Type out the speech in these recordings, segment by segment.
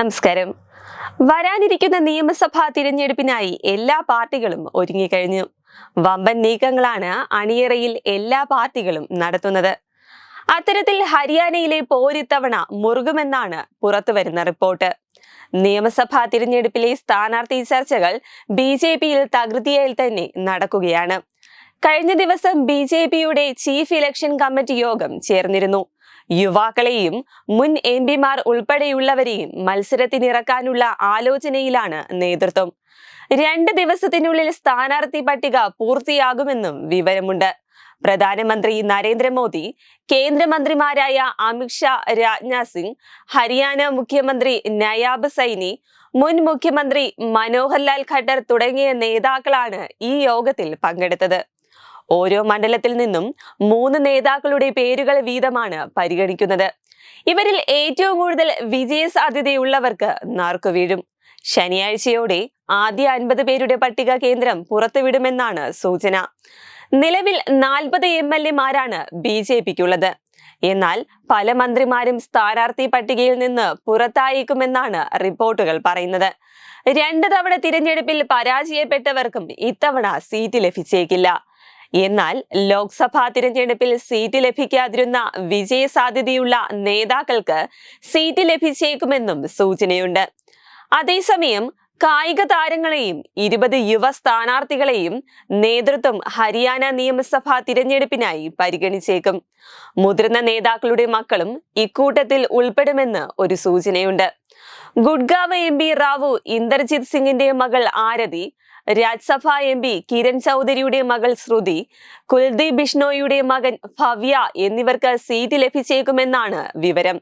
നമസ്കാരം. വരാനിരിക്കുന്ന നിയമസഭാ തിരഞ്ഞെടുപ്പിനായി എല്ലാ പാർട്ടികളും ഒരുങ്ങിക്കഴിഞ്ഞു. വമ്പൻ നീക്കങ്ങളാണ് അണിയറയിൽ എല്ലാ പാർട്ടികളും നടത്തുന്നത്. അത്തരത്തിൽ ഹരിയാനയിലെ പോരിത്തവണ മുറുകുമെന്നാണ് പുറത്തുവരുന്ന റിപ്പോർട്ട്. നിയമസഭാ തിരഞ്ഞെടുപ്പിലെ സ്ഥാനാർത്ഥി ചർച്ചകൾ ബി ജെ പിയിൽ തകൃതിയായി തന്നെ നടക്കുകയാണ്. കഴിഞ്ഞ ദിവസം ബി ജെ പിയുടെ ചീഫ് ഇലക്ഷൻ കമ്മിറ്റി യോഗം ചേർന്നിരുന്നു. യുവാക്കളെയും മുൻ എം പിമാർ ഉൾപ്പെടെയുള്ളവരെയും മത്സരത്തിനിറക്കാനുള്ള ആലോചനയിലാണ് നേതൃത്വം. രണ്ട് ദിവസത്തിനുള്ളിൽ സ്ഥാനാർത്ഥി പട്ടിക പൂർത്തിയാകുമെന്നും വിവരമുണ്ട്. പ്രധാനമന്ത്രി നരേന്ദ്രമോദി കേന്ദ്രമന്ത്രിമാരായ അമിത്ഷാ രാജ്നാഥ് സിംഗ് ഹരിയാന മുഖ്യമന്ത്രി നയാബ് സൈനി മുൻ മുഖ്യമന്ത്രി മനോഹർലാൽ ഖട്ടർ തുടങ്ങിയ നേതാക്കളാണ് ഈ യോഗത്തിൽ പങ്കെടുത്തത്. ഓരോ മണ്ഡലത്തിൽ നിന്നും മൂന്ന് നേതാക്കളുടെ പേരുകൾ വീതമാണ് പരിഗണിക്കുന്നത്. ഇവരിൽ ഏറ്റവും കൂടുതൽ വിജയ സാധ്യതയുള്ളവർക്ക് നാർക്കു വീഴും. ശനിയാഴ്ചയോടെ ആദ്യ അൻപത് പേരുടെ പട്ടിക കേന്ദ്രം പുറത്തുവിടുമെന്നാണ് സൂചന. നിലവിൽ നാൽപ്പത് എം എൽ എമാരാണ് ബി ജെ പിക്കുള്ളത്. എന്നാൽ പല മന്ത്രിമാരും സ്ഥാനാർത്ഥി പട്ടികയിൽ നിന്ന് പുറത്തായേക്കുമെന്നാണ് റിപ്പോർട്ടുകൾ പറയുന്നത്. രണ്ട് തവണ തിരഞ്ഞെടുപ്പിൽ പരാജയപ്പെട്ടവർക്കും ഇത്തവണ സീറ്റ് ലഭിച്ചേക്കില്ല. എന്നാൽ ലോക്സഭാ തിരഞ്ഞെടുപ്പിൽ സീറ്റ് ലഭിക്കാതിരുന്ന വിജയ സാധ്യതയുള്ള നേതാക്കൾക്ക് സീറ്റ് ലഭിച്ചേക്കുമെന്നും സൂചനയുണ്ട്. അതേസമയം കായിക താരങ്ങളെയും ഇരുപത് യുവ സ്ഥാനാർത്ഥികളെയും നേതൃത്വം ഹരിയാന നിയമസഭാ തിരഞ്ഞെടുപ്പിനായി പരിഗണിച്ചേക്കും. മുതിർന്ന നേതാക്കളുടെ മക്കളും ഇക്കൂട്ടത്തിൽ ഉൾപ്പെടുമെന്ന് ഒരു സൂചനയുണ്ട്. ഗുഡ്ഗാവ് എം പി റാവു ഇന്ദർജിത് സിംഗിന്റെ മകൾ ആരതി രാജ്യസഭാ എം പി കിരൺ ചൗധരിയുടെ മകൾ ശ്രുതി കുൽദീപ് ബിഷ്ണോയുടെ മകൻ ഭവ്യ എന്നിവർക്ക് സീറ്റ് ലഭിച്ചേക്കുമെന്നാണ് വിവരം.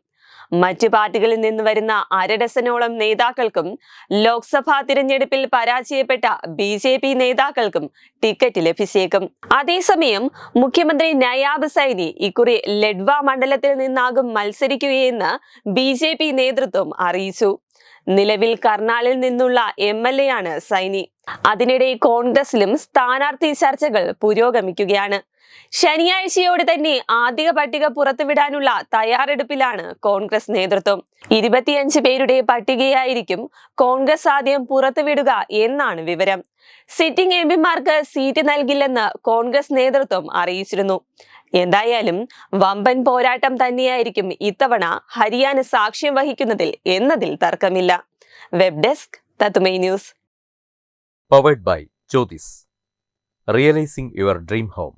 മറ്റു പാർട്ടികളിൽ നിന്ന് വരുന്ന അരഡസനോളം നേതാക്കൾക്കും ലോക്സഭാ തിരഞ്ഞെടുപ്പിൽ പരാജയപ്പെട്ട ബി ജെ പി നേതാക്കൾക്കും ടിക്കറ്റ് ലഭിച്ചേക്കും. അതേസമയം മുഖ്യമന്ത്രി നയാബ് സൈനി ഇക്കുറി ലഡ്വ മണ്ഡലത്തിൽ നിന്നാകും മത്സരിക്കുകയെന്ന് ബി ജെ പി നേതൃത്വം അറിയിച്ചു. നിലവിൽ കർണാലിൽ നിന്നുള്ള എം എൽ എ ആണ് സൈനി അതിനിടെ കോൺഗ്രസിലും സ്ഥാനാർത്ഥി ചർച്ചകൾ പുരോഗമിക്കുകയാണ്. ശനിയാഴ്ചയോടെ തന്നെ ആദ്യ പട്ടിക പുറത്തുവിടാനുള്ള തയ്യാറെടുപ്പിലാണ് കോൺഗ്രസ് നേതൃത്വം. ഇരുപത്തിയഞ്ച് പേരുടെ പട്ടികയായിരിക്കും കോൺഗ്രസ് ആദ്യം പുറത്തുവിടുക എന്നാണ് വിവരം. സിറ്റിംഗ് എം പിമാർക്ക് സീറ്റ് നൽകില്ലെന്ന് കോൺഗ്രസ് നേതൃത്വം അറിയിച്ചിരുന്നു. എന്തായാലും വമ്പൻ പോരാട്ടം തന്നെയായിരിക്കും ഇത്തവണ ഹരിയാന സാക്ഷ്യം വഹിക്കുന്നതിൽ എന്നതിൽ തർക്കമില്ല. വെബ് ഡെസ്ക് തത്തുമൈ news. Powered by Jyothis realising your dream home.